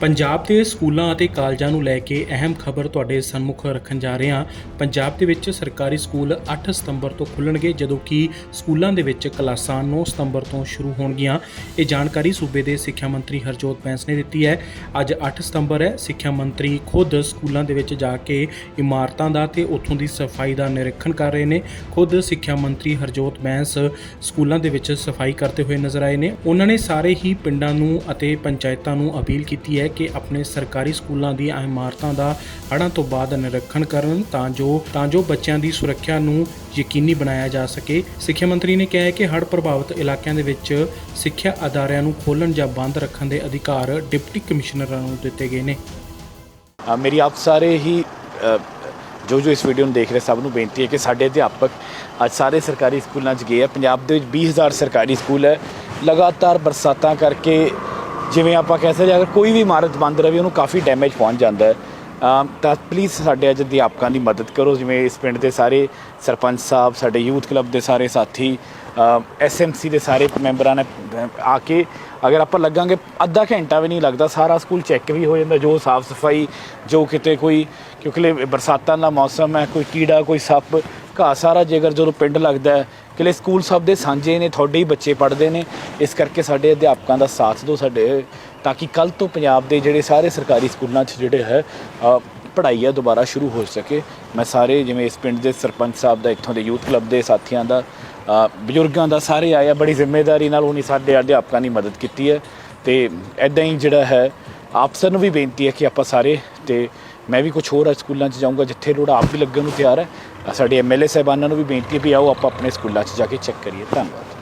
ਪੰਜਾਬ ਦੇ ਸਕੂਲਾਂ ਅਤੇ ਕਾਲਜਾਂ ਨੂੰ ਲੈ ਕੇ ਅਹਿਮ ਖਬਰ ਤੁਹਾਡੇ ਸਨਮੁਖ ਰੱਖਣ ਜਾ ਰਹੇ ਹਾਂ। ਪੰਜਾਬ ਦੇ ਵਿੱਚ ਸਰਕਾਰੀ ਸਕੂਲ 8 ਸਤੰਬਰ ਤੋਂ ਖੁੱਲਣਗੇ ਜਦੋਂ ਕਿ ਸਕੂਲਾਂ ਦੇ ਵਿੱਚ ਕਲਾਸਾਂ 9 ਸਤੰਬਰ ਤੋਂ ਸ਼ੁਰੂ ਹੋਣਗੀਆਂ। ਇਹ ਜਾਣਕਾਰੀ ਸੂਬੇ ਦੇ ਸਿੱਖਿਆ ਮੰਤਰੀ ਹਰਜੋਤ ਬੈਂਸ ਨੇ ਦਿੱਤੀ ਹੈ। ਅੱਜ 8 ਸਤੰਬਰ ਹੈ। ਸਿੱਖਿਆ ਮੰਤਰੀ ਖੁਦ ਸਕੂਲਾਂ ਦੇ ਵਿੱਚ ਜਾ ਕੇ ਇਮਾਰਤਾਂ ਦਾ ਤੇ ਉੱਥੋਂ ਦੀ ਸਫ਼ਾਈ ਦਾ ਨਿਰੀਖਣ ਕਰ ਰਹੇ ਨੇ। ਖੁਦ ਸਿੱਖਿਆ ਮੰਤਰੀ ਹਰਜੋਤ ਬੈਂਸ ਸਕੂਲਾਂ ਦੇ ਵਿੱਚ ਸਫ਼ਾਈ ਕਰਦੇ ਹੋਏ ਨਜ਼ਰ ਆਏ ਨੇ। ਉਹਨਾਂ ਨੇ ਸਾਰੇ ਹੀ ਪਿੰਡਾਂ ਨੂੰ ਅਤੇ ਪੰਚਾਇਤਾਂ ਨੂੰ ਅਪੀਲ ਕੀਤੀ ਹੈ ਕਿ ਆਪਣੇ ਸਰਕਾਰੀ ਸਕੂਲਾਂ ਦੀਆਂ ਇਮਾਰਤਾਂ ਦਾ ਹੜ੍ਹਾਂ ਤੋਂ ਬਾਅਦ ਨਿਰੀਖਣ ਕਰਨ ਤਾਂ ਜੋ ਤਾਂ ਜੋ ਬੱਚਿਆਂ ਦੀ ਸੁਰੱਖਿਆ ਨੂੰ ਯਕੀਨੀ ਬਣਾਇਆ ਜਾ ਸਕੇ। ਸਿੱਖਿਆ ਮੰਤਰੀ ਨੇ ਕਿਹਾ ਕਿ ਹੜ੍ਹ ਪ੍ਰਭਾਵਿਤ ਇਲਾਕਿਆਂ ਦੇ ਵਿੱਚ ਸਿੱਖਿਆ ਅਦਾਰਿਆਂ ਨੂੰ ਖੋਲ੍ਹਣ ਜਾਂ ਬੰਦ ਰੱਖਣ ਦੇ ਅਧਿਕਾਰ ਡਿਪਟੀ ਕਮਿਸ਼ਨਰਾਂ ਨੂੰ ਦਿੱਤੇ ਗਏ ਨੇ। ਮੇਰੀ ਆਪ ਸਾਰੇ ਹੀ ਜੋ ਜੋ ਇਸ ਵੀਡੀਓ ਨੂੰ ਦੇਖ ਰਹੇ ਸਭ ਨੂੰ ਬੇਨਤੀ ਹੈ ਕਿ ਸਾਡੇ ਅਧਿਆਪਕ ਅੱਜ ਸਾਰੇ ਸਰਕਾਰੀ ਸਕੂਲਾਂ 'ਚ ਗਏ ਆ। ਪੰਜਾਬ ਦੇ ਵਿੱਚ 20000 ਸਰਕਾਰੀ ਸਕੂਲ ਹੈ। ਲਗਾਤਾਰ ਬਰਸਾਤਾਂ ਕਰਕੇ ਜਿਵੇਂ ਆਪਾਂ ਕਹਿ ਸਕਦੇ ਅਗਰ ਕੋਈ ਵੀ ਇਮਾਰਤ ਬੰਦ ਰਵੇ ਉਹਨੂੰ ਕਾਫੀ ਡੈਮੇਜ ਪਹੁੰਚ ਜਾਂਦਾ ਹੈ। ਤਾਂ ਪਲੀਜ਼ ਸਾਡੇ ਅੱਜ ਅਧਿਆਪਕਾਂ ਦੀ ਮਦਦ ਕਰੋ। ਜਿਵੇਂ ਇਸ ਪਿੰਡ ਦੇ ਸਾਰੇ ਸਰਪੰਚ ਸਾਹਿਬ, ਸਾਡੇ ਯੂਥ ਕਲੱਬ ਦੇ ਸਾਰੇ ਸਾਥੀ ਐਸਐਮਸੀ ਦੇ ਸਾਰੇ ਮੈਂਬਰਾਂ ਨੇ ਆ ਕੇ ਅਗਰ ਆਪਾਂ ਲੱਗਾਂਗੇ, ਅੱਧਾ ਘੰਟਾ ਵੀ ਨਹੀਂ ਲੱਗਦਾ, ਸਾਰਾ ਸਕੂਲ ਚੈੱਕ ਵੀ ਹੋ ਜਾਂਦਾ, ਜੋ ਸਾਫ਼ ਸਫ਼ਾਈ, ਜੋ ਕਿਤੇ ਕੋਈ, ਕਿਉਂਕਿ ਬਰਸਾਤਾਂ ਦਾ ਮੌਸਮ ਹੈ, ਕੋਈ ਕੀੜਾ, ਕੋਈ ਸੱਪ ਘਾਹ ਸਾਰਾ ਜੇਕਰ ਜਦੋਂ ਪਿੰਡ ਲੱਗਦਾ ਹੈ, ਕਿਲੇ ਸਕੂਲ ਸਭ ਦੇ ਸਾਂਝੇ ਨੇ, ਤੁਹਾਡੇ ਹੀ ਬੱਚੇ ਪੜ੍ਹਦੇ ਨੇ। ਇਸ ਕਰਕੇ ਸਾਡੇ ਅਧਿਆਪਕਾਂ ਦਾ ਸਾਥ ਦਿਓ ਸਾਡੇ, ਤਾਂ ਕਿ ਕੱਲ ਤੋਂ ਪੰਜਾਬ ਦੇ ਜਿਹੜੇ ਸਾਰੇ ਸਰਕਾਰੀ ਸਕੂਲਾਂ 'ਚ ਜਿਹੜੇ ਹੈ ਪੜ੍ਹਾਈ ਆ ਦੁਬਾਰਾ ਸ਼ੁਰੂ ਹੋ ਸਕੇ। ਮੈਂ ਸਾਰੇ ਜਿਵੇਂ ਇਸ ਪਿੰਡ ਦੇ ਸਰਪੰਚ ਸਾਹਿਬ ਦਾ, ਇੱਥੋਂ ਦੇ ਯੂਥ ਕਲੱਬ ਦੇ ਸਾਥੀਆਂ ਦਾ ਬਜ਼ੁਰਗਾਂ ਦਾ ਸਾਰੇ ਆਇਆ ਬੜੀ ਜ਼ਿੰਮੇਵਾਰੀ ਨਾਲ ਉਹਨੇ ਸਾਡੇ ਅਧਿਆਪਕਾਂ ਦੀ ਮਦਦ ਕੀਤੀ ਹੈ। ਤੇ ਐਦਾਂ ਹੀ ਜਿਹੜਾ ਹੈ, ਆਪ ਨੂੰ ਵੀ ਬੇਨਤੀ ਹੈ ਕਿ ਆਪਾਂ ਸਾਰੇ, ਤੇ ਮੈਂ ਵੀ ਕੁਝ ਹੋਰ ਸਕੂਲਾਂ 'ਚ ਜਾਊਂਗਾ ਜਿੱਥੇ ਲੋੜ ਆਪ ਵੀ ਲੱਗਣ ਨੂੰ ਤਿਆਰ ਹੈ। ਅ, ਸਾਡੇ ਐਮਐਲਏ ਸਾਹਿਬਾਨਾਂ ਨੂੰ ਵੀ ਬੇਨਤੀ ਹੈ ਵੀ ਆਓ ਆਪਾਂ ਆਪਣੇ ਸਕੂਲਾਂ 'ਚ ਜਾ ਕੇ ਚੈੱਕ ਕਰੀਏ। ਧੰਨਵਾਦ।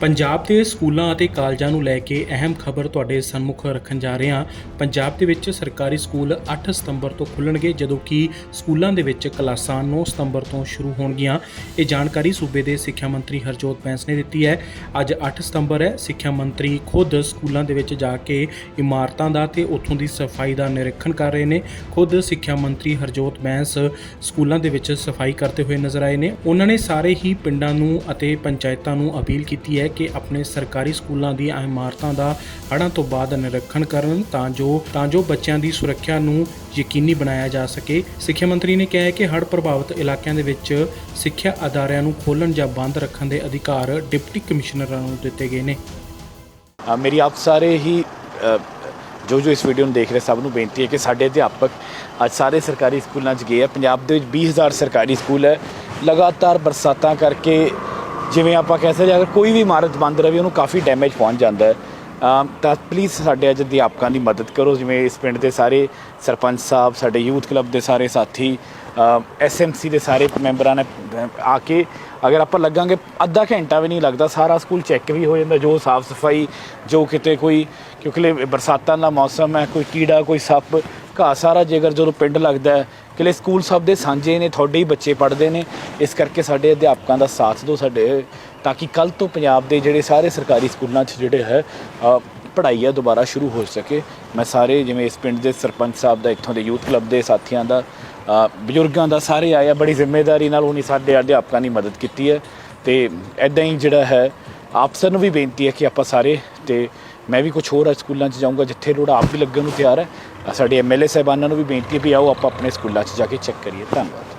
ਪੰਜਾਬ ਦੇ ਸਕੂਲਾਂ ਅਤੇ ਕਾਲਜਾਂ ਨੂੰ ਲੈ ਕੇ ਅਹਿਮ ਖਬਰ ਤੁਹਾਡੇ ਸਨਮੁਖ ਰੱਖਣ ਜਾ ਰਹੇ ਹਾਂ। ਪੰਜਾਬ ਦੇ ਵਿੱਚ ਸਰਕਾਰੀ ਸਕੂਲ 8 ਸਤੰਬਰ ਤੋਂ ਖੁੱਲਣਗੇ, ਜਦੋਂ ਕਿ ਸਕੂਲਾਂ ਦੇ ਵਿੱਚ ਕਲਾਸਾਂ 9 ਸਤੰਬਰ ਤੋਂ ਸ਼ੁਰੂ ਹੋਣਗੀਆਂ। ਇਹ ਜਾਣਕਾਰੀ ਸੂਬੇ ਦੇ ਸਿੱਖਿਆ ਮੰਤਰੀ ਹਰਜੋਤ ਬੈਂਸ ਨੇ ਦਿੱਤੀ ਹੈ। ਅੱਜ 8 ਸਤੰਬਰ ਹੈ, ਸਿੱਖਿਆ ਮੰਤਰੀ ਖੁਦ ਸਕੂਲਾਂ ਦੇ ਵਿੱਚ ਜਾ ਕੇ ਇਮਾਰਤਾਂ ਦਾ ਤੇ ਉੱਥੋਂ ਦੀ ਸਫ਼ਾਈ ਦਾ ਨਿਰੀਖਣ ਕਰ ਰਹੇ ਨੇ। ਖੁਦ ਸਿੱਖਿਆ ਮੰਤਰੀ ਹਰਜੋਤ ਬੈਂਸ ਸਕੂਲਾਂ ਦੇ ਵਿੱਚ ਸਫ਼ਾਈ ਕਰਦੇ ਹੋਏ ਨਜ਼ਰ ਆਏ ਨੇ। ਉਹਨਾਂ ਨੇ ਸਾਰੇ ਹੀ ਪਿੰਡਾਂ ਨੂੰ ਅਤੇ ਪੰਚਾਇਤਾਂ ਨੂੰ ਅਪੀਲ ਕੀਤੀ ਹੈ ਕਿ ਆਪਣੇ ਸਰਕਾਰੀ ਸਕੂਲਾਂ ਦੀਆਂ ਇਮਾਰਤਾਂ ਦਾ ਹੜ੍ਹਾਂ ਤੋਂ ਬਾਅਦ ਨਿਰੀਖਣ ਕਰਨ ਤਾਂ ਜੋ ਤਾਂ ਜੋ ਬੱਚਿਆਂ ਦੀ ਸੁਰੱਖਿਆ ਨੂੰ ਯਕੀਨੀ ਬਣਾਇਆ ਜਾ ਸਕੇ। ਸਿੱਖਿਆ ਮੰਤਰੀ ਨੇ ਕਿਹਾ ਹੈ ਕਿ ਹੜ੍ਹ ਪ੍ਰਭਾਵਿਤ ਇਲਾਕਿਆਂ ਦੇ ਵਿੱਚ ਸਿੱਖਿਆ ਅਦਾਰਿਆਂ ਨੂੰ ਖੋਲ੍ਹਣ ਜਾਂ ਬੰਦ ਰੱਖਣ ਦੇ ਅਧਿਕਾਰ ਡਿਪਟੀ ਕਮਿਸ਼ਨਰਾਂ ਨੂੰ ਦਿੱਤੇ ਗਏ ਨੇ। ਮੇਰੀ ਆਪ ਸਾਰੇ ਹੀ ਜੋ ਜੋ ਇਸ ਵੀਡੀਓ ਨੂੰ ਦੇਖ ਰਹੇ ਸਭ ਨੂੰ ਬੇਨਤੀ ਹੈ ਕਿ ਸਾਡੇ ਅਧਿਆਪਕ ਅੱਜ ਸਾਰੇ ਸਰਕਾਰੀ ਸਕੂਲਾਂ 'ਚ ਗਏ ਆ। ਪੰਜਾਬ ਦੇ ਵਿੱਚ 20000 ਸਰਕਾਰੀ ਸਕੂਲ ਹੈ। ਲਗਾਤਾਰ ਬਰਸਾਤਾਂ ਕਰਕੇ ਜਿਵੇਂ ਆਪਾਂ ਕਹਿ ਸਕਦੇ ਅਗਰ ਕੋਈ ਵੀ ਇਮਾਰਤ ਬੰਦ ਰਵੇ ਉਹਨੂੰ ਕਾਫੀ ਡੈਮੇਜ ਪਹੁੰਚ ਜਾਂਦਾ ਹੈ। ਤਾਂ ਪਲੀਜ਼ ਸਾਡੇ ਅੱਜ ਅਧਿਆਪਕਾਂ ਦੀ ਮਦਦ ਕਰੋ। ਜਿਵੇਂ ਇਸ ਪਿੰਡ ਦੇ ਸਾਰੇ ਸਰਪੰਚ ਸਾਹਿਬ, ਸਾਡੇ ਯੂਥ ਕਲੱਬ ਦੇ ਸਾਰੇ ਸਾਥੀ ਐਸਐਮਸੀ ਦੇ ਸਾਰੇ ਮੈਂਬਰਾਂ ਨੇ ਆ ਕੇ ਅਗਰ ਆਪਾਂ ਲੱਗਾਂਗੇ, ਅੱਧਾ ਘੰਟਾ ਵੀ ਨਹੀਂ ਲੱਗਦਾ, ਸਾਰਾ ਸਕੂਲ ਚੈੱਕ ਵੀ ਹੋ ਜਾਂਦਾ, ਜੋ ਸਾਫ਼ ਸਫ਼ਾਈ, ਜੋ ਕਿਤੇ ਕੋਈ, ਕਿਉਂਕਿ ਬਰਸਾਤਾਂ ਦਾ ਮੌਸਮ ਹੈ, ਕੋਈ ਕੀੜਾ, ਕੋਈ ਸੱਪ, ਘਾਹ, ਸਾਰਾ ਜੇਕਰ ਜਦੋਂ ਪਿੰਡ ਲੱਗਦਾ ਕਿਲੇ ਸਕੂਲ ਸਭ ਦੇ ਸਾਂਝੇ ਨੇ, ਤੁਹਾਡੇ ਹੀ ਬੱਚੇ ਪੜ੍ਹਦੇ ਨੇ। ਇਸ ਕਰਕੇ ਸਾਡੇ ਅਧਿਆਪਕਾਂ ਦਾ ਸਾਥ ਦਿਓ ਸਾਡੇ, ਤਾਂ ਕਿ ਕੱਲ ਤੋਂ ਪੰਜਾਬ ਦੇ ਜਿਹੜੇ ਸਾਰੇ ਸਰਕਾਰੀ ਸਕੂਲਾਂ 'ਚ ਜਿਹੜੇ ਹੈ ਪੜ੍ਹਾਈ ਆ ਦੁਬਾਰਾ ਸ਼ੁਰੂ ਹੋ ਸਕੇ। ਮੈਂ ਸਾਰੇ ਜਿਵੇਂ ਇਸ ਪਿੰਡ ਦੇ ਸਰਪੰਚ ਸਾਹਿਬ ਦਾ, ਇੱਥੋਂ ਦੇ ਯੂਥ ਕਲੱਬ ਦੇ ਸਾਥੀਆਂ ਦਾ ਬਜ਼ੁਰਗਾਂ ਦਾ ਸਾਰੇ ਆਇਆ ਬੜੀ ਜ਼ਿੰਮੇਵਾਰੀ ਨਾਲ ਉਹਨੇ ਸਾਡੇ ਅਧਿਆਪਕਾਂ ਦੀ ਮਦਦ ਕੀਤੀ ਹੈ। ਤੇ ਐਦਾਂ ਹੀ ਜਿਹੜਾ ਹੈ, ਆਪ ਸਭ ਨੂੰ ਵੀ ਬੇਨਤੀ ਹੈ ਕਿ ਆਪਾਂ ਸਾਰੇ ਤੇ ਮੈਂ ਵੀ ਕੁਝ ਹੋਰ ਸਕੂਲਾਂ 'ਚ ਜਾਊਂਗਾ ਜਿੱਥੇ ਲੋੜ ਆਪ ਵੀ ਲੱਗਣ ਨੂੰ ਤਿਆਰ ਹੈ। ਅ, ਸਾਡੇ ਐਮਐਲਏ ਸਾਹਿਬਾਨਾਂ ਨੂੰ ਵੀ ਬੇਨਤੀ ਹੈ ਵੀ ਆਓ ਆਪਾਂ ਆਪਣੇ ਸਕੂਲਾਂ 'ਚ ਜਾ ਕੇ ਚੈੱਕ ਕਰੀਏ। ਧੰਨਵਾਦ।